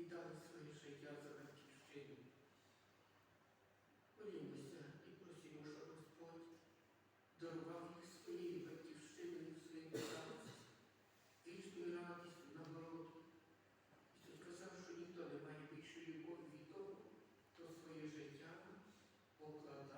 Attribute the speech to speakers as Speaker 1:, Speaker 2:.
Speaker 1: і дали своє життя за батьківщину. Молімося і просимо, що Господь дарував їх своєю батьківщиною, своїм серцем, вічною радістю нагороду. Ісус казав, що ніхто не має більшої любові від того, хто своє життя поклав